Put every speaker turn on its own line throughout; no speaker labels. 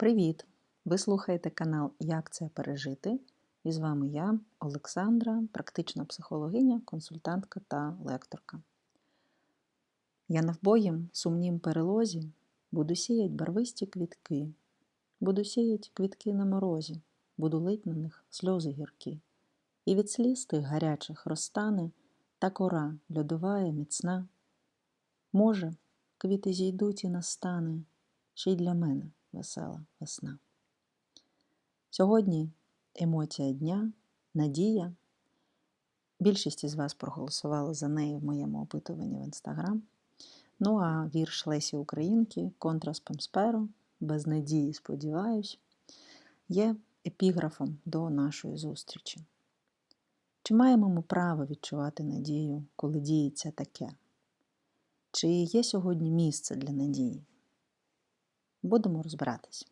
Привіт! Ви слухаєте канал Як це пережити? І з вами я, Олександра, практична психологиня, консультантка та лекторка. Я навбоєм сумнім перелозі буду сіять барвисті квітки, буду сіять квітки на морозі, буду лить на них сльози гіркі. І від сліз тих гарячих розтане та кора льодовая міцна. Може, квіти зійдуть і настане ще й для мене весела весна. Сьогодні емоція дня, надія. Більшість із вас проголосували за неї в моєму опитуванні в інстаграм. Ну а вірш Лесі Українки Контра Памсперо, без надії, сподіваюсь, є епіграфом до нашої зустрічі. Чи маємо ми право відчувати надію, коли діється таке? Чи є сьогодні місце для надії? Будемо розбиратись.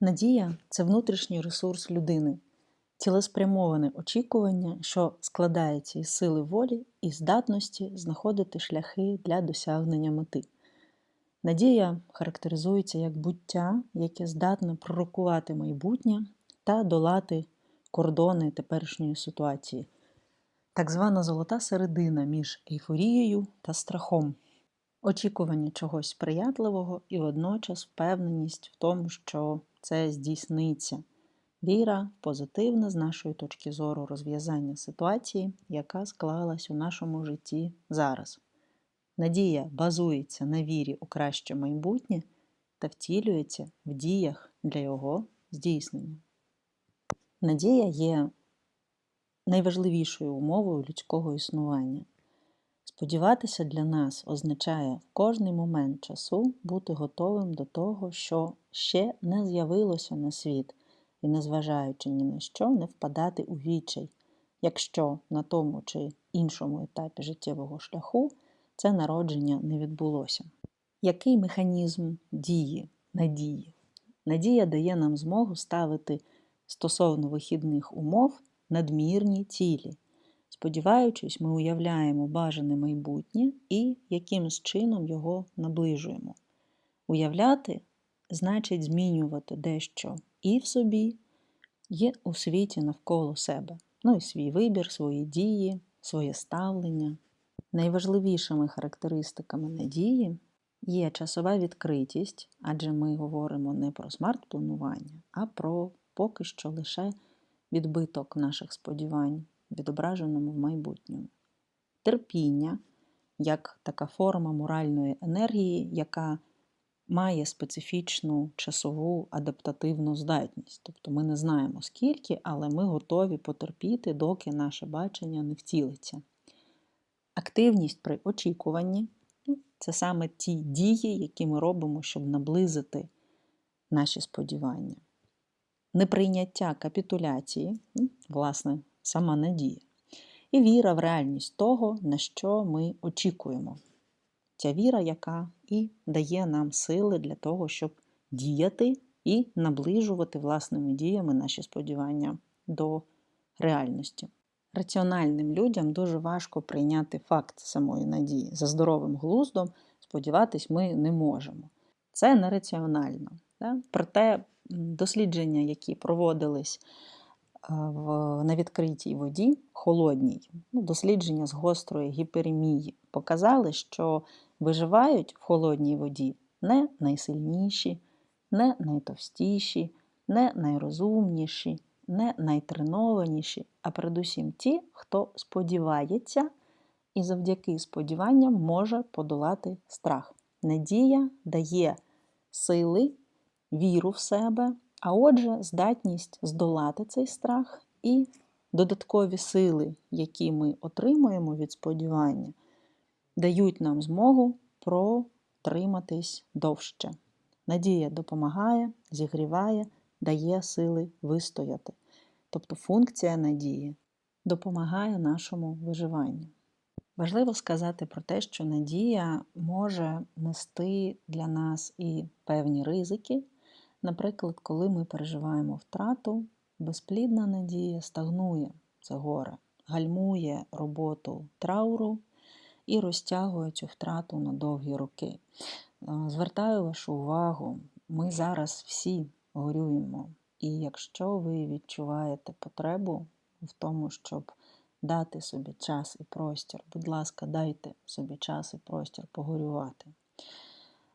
Надія це внутрішній ресурс людини, цілеспрямоване очікування, що складається із сили волі і здатності знаходити шляхи для досягнення мети. Надія характеризується як буття, яке здатне пророкувати майбутнє та долати кордони теперішньої ситуації, так звана золота середина між ейфорією та страхом очікування чогось сприятливого і водночас впевненість в тому, що це здійсниться. Віра позитивне з нашої точки зору розв'язання ситуації, яка склалась у нашому житті зараз. Надія базується на вірі у краще майбутнє та втілюється в діях для його здійснення. Надія є найважливішою умовою людського існування. Сподіватися для нас означає в кожний момент часу бути готовим до того, що ще не з'явилося на світ, і, незважаючи ні на що, не впадати у відчай, якщо на тому чи іншому етапі життєвого шляху це народження не відбулося. Який механізм дії, надії? Надія дає нам змогу ставити стосовно вихідних умов надмірні цілі. Сподіваючись, ми уявляємо бажане майбутнє і якимсь чином його наближуємо. Уявляти значить змінювати дещо і в собі, і у світі навколо себе. Ну і свій вибір, свої дії, своє ставлення. Найважливішими характеристиками надії є часова відкритість, адже ми говоримо не про смарт-планування, а про поки що лише відбиток наших сподівань відображеному в майбутньому. Терпіння як така форма моральної енергії, яка має специфічну часову адаптативну здатність. Тобто ми не знаємо скільки, але ми готові потерпіти, доки наше бачення не втілиться. Активність при очікуванні це саме ті дії, які ми робимо, щоб наблизити наші сподівання. Неприйняття капітуляції, власне, сама надія, і віра в реальність того, на що ми очікуємо. Ця віра, яка і дає нам сили для того, щоб діяти і наближувати власними діями наші сподівання до реальності. Раціональним людям дуже важко прийняти факт самої надії. За здоровим глуздом сподіватись ми не можемо. Це нераціонально. Да? Проте дослідження, які проводились в, на відкритій воді, холодній, ну, дослідження з гострої гіперемії показали, що виживають в холодній воді не найсильніші, не найтовстіші, не найрозумніші, не найтренованіші, а передусім ті, хто сподівається і завдяки сподіванням може подолати страх. Надія дає сили, віру в себе, а отже, здатність здолати цей страх і додаткові сили, які ми отримуємо від сподівання, дають нам змогу протриматись довше. Надія допомагає, зігріває, дає сили вистояти. Тобто функція надії допомагає нашому виживанню. Важливо сказати про те, що надія може нести для нас і певні ризики, Наприклад, коли ми переживаємо втрату, безплідна надія стагнує це горе, гальмує роботу трауру і розтягує цю втрату на довгі роки. Звертаю вашу увагу, ми зараз всі горюємо. І якщо ви відчуваєте потребу в тому, щоб дати собі час і простір, будь ласка, дайте собі час і простір погорювати.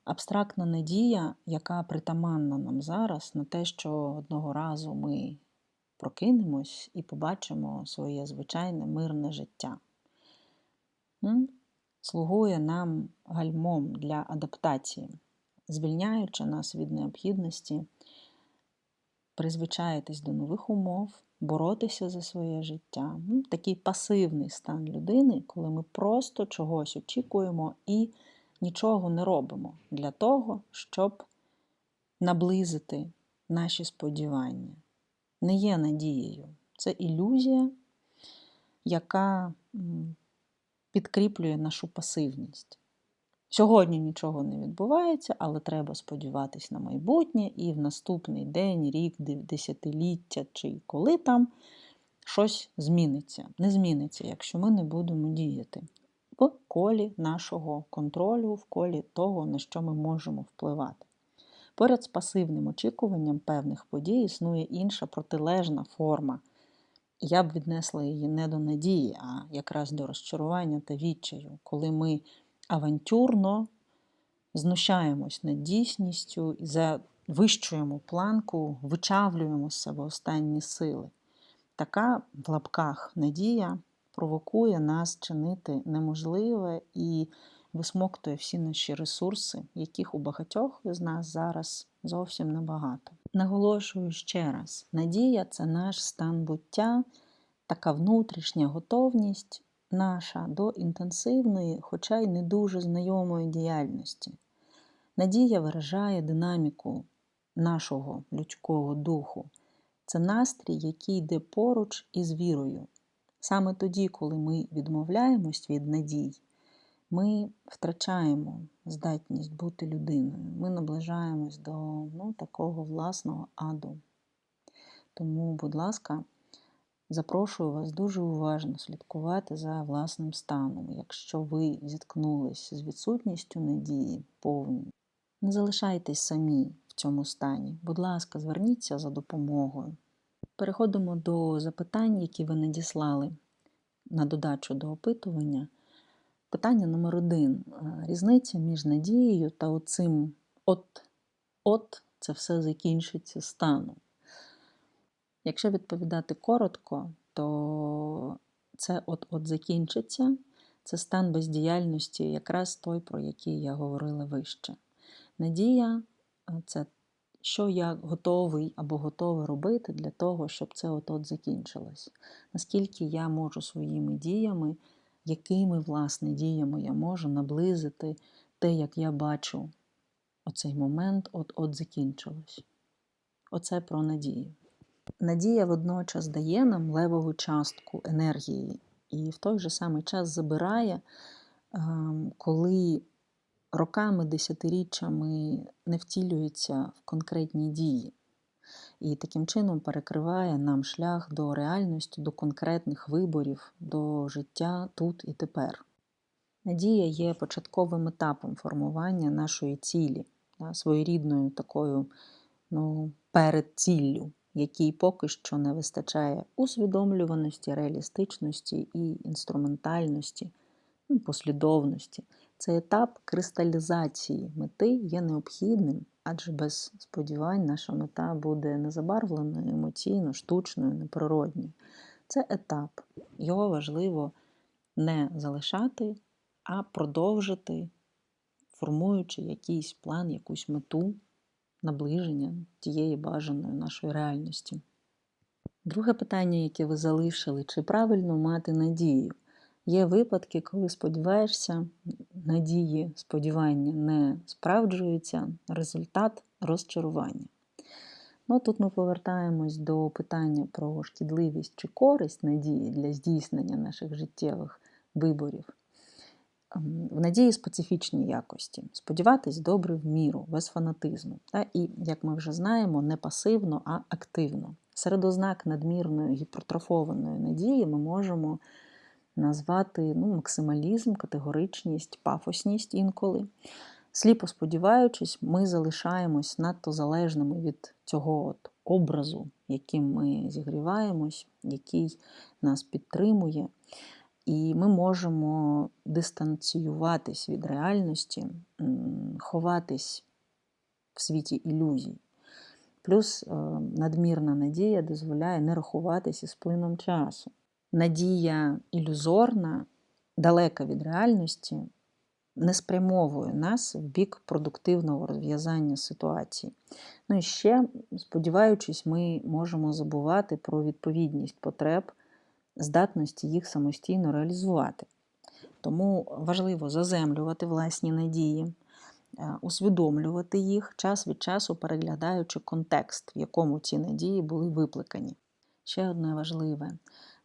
Абстрактна надія, яка притаманна нам зараз, на те, що одного разу ми прокинемось і побачимо своє звичайне мирне життя. Слугує нам гальмом для адаптації, звільняючи нас від необхідності призвичаїтись до нових умов, боротися за своє життя. Такий пасивний стан людини, коли ми просто чогось очікуємо і нічого не робимо для того, щоб наблизити наші сподівання. Не є надією. Це ілюзія, яка підкріплює нашу пасивність. Сьогодні нічого не відбувається, але треба сподіватися на майбутнє і в наступний день, рік, десятиліття чи коли там щось зміниться. Не зміниться, якщо ми не будемо діяти колі нашого контролю, в колі того, на що ми можемо впливати. Поряд з пасивним очікуванням певних подій існує інша протилежна форма. Я б віднесла її не до надії, а якраз до розчарування та відчаю, коли ми авантюрно знущаємось над дійсністю і завищуємо планку, вичавлюємо з себе останні сили. Така в лапках надія провокує нас чинити неможливе і висмоктує всі наші ресурси, яких у багатьох з нас зараз зовсім небагато. Наголошую ще раз: надія це наш стан буття, така внутрішня готовність наша до інтенсивної, хоча й не дуже знайомої діяльності. Надія виражає динаміку нашого людського духу. Це настрій, який йде поруч із вірою. Саме тоді, коли ми відмовляємось від надій, ми втрачаємо здатність бути людиною. Ми наближаємось до ну, такого власного аду. Тому, будь ласка, запрошую вас дуже уважно слідкувати за власним станом, якщо ви зіткнулись з відсутністю надії повній. Не залишайтесь самі в цьому стані. Будь ласка, зверніться за допомогою. Переходимо до запитань, які ви надіслали на додачу до опитування. Питання номер один. Різниця між надією та оцим от, от це все закінчиться станом. Якщо відповідати коротко, то це от-от закінчиться, це стан бездіяльності, якраз той, про який я говорила вище. Надія це що я готовий або готова робити для того, щоб це от-от закінчилось. Наскільки я можу своїми діями, якими, власне, діями я можу наблизити те, як я бачу оцей момент от-от закінчилось. Оце про надію. Надія водночас дає нам левову частку енергії, і в той же самий час забирає, ем, коли роками, десятиріччями не втілюється в конкретні дії. І таким чином перекриває нам шлях до реальності, до конкретних виборів, до життя тут і тепер. Надія є початковим етапом формування нашої цілі, своєрідною такою ну, передціллю, якій поки що не вистачає усвідомлюваності, реалістичності і інструментальності, ну, послідовності. Цей етап кристалізації мети є необхідним, адже без сподівань наша мета буде незабарвленою, емоційно, штучною, неприродньою. Це етап. Його важливо не залишати, а продовжити, формуючи якийсь план, якусь мету наближення тієї бажаної нашої реальності. Друге питання, яке ви залишили, чи правильно мати надію? Є випадки, коли сподіваєшся, надії, сподівання не справджуються, результат розчарування. Ну, Тут ми повертаємось до питання про шкідливість чи користь надії для здійснення наших життєвих виборів. Ем, в надії специфічні якості. Сподіватись добре в міру, без фанатизму. Та? І, як ми вже знаємо, не пасивно, а активно. Серед ознак надмірної гіпертрофованої надії ми можемо назвати ну, максималізм, категоричність, пафосність інколи. сліпо сподіваючись, ми залишаємось надто залежними від цього от образу, яким ми зігріваємось, який нас підтримує. І ми можемо дистанціюватись від реальності, ховатись в світі ілюзій. Плюс е, надмірна надія дозволяє не рахуватись із плином часу. Надія ілюзорна, далека від реальності, не спрямовує нас в бік продуктивного розв'язання ситуації. Ну і ще, сподіваючись, ми можемо забувати про відповідність потреб, здатності їх самостійно реалізувати. Тому важливо заземлювати власні надії, е, усвідомлювати їх час від часу, переглядаючи контекст, в якому ці надії були викликані. Ще одне важливе: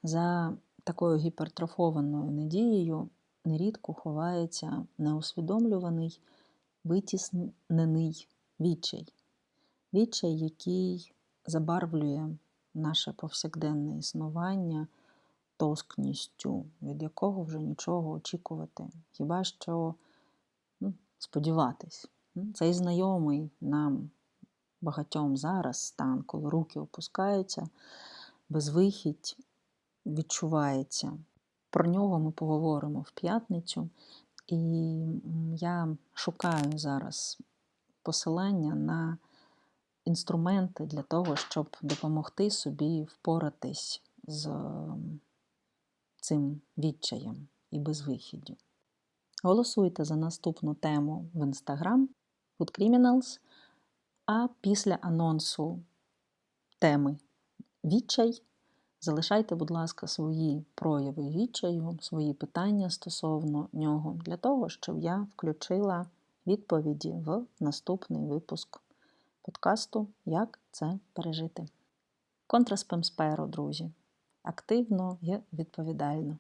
за такою гіпертрофованою надією нерідко ховається неусвідомлюваний, витіснений відчай. Відчай, який забарвлює наше повсякденне існування тоскністю, від якого вже нічого очікувати. Хіба що ну, сподіватись. Цей знайомий нам багатьом зараз стан, коли руки опускаються, безвихідь відчувається. Про нього ми поговоримо в п'ятницю. І я шукаю зараз посилання на інструменти для того, щоб допомогти собі впоратись з цим відчаєм і безвихіддю. Голосуйте за наступну тему в Instagram Food Criminals, а після анонсу теми відчай. Залишайте, будь ласка, свої прояви відчаю, свої питання стосовно нього, для того, щоб я включила відповіді в наступний випуск подкасту Як це пережити. Контраспемсперо, друзі. Активно і відповідально.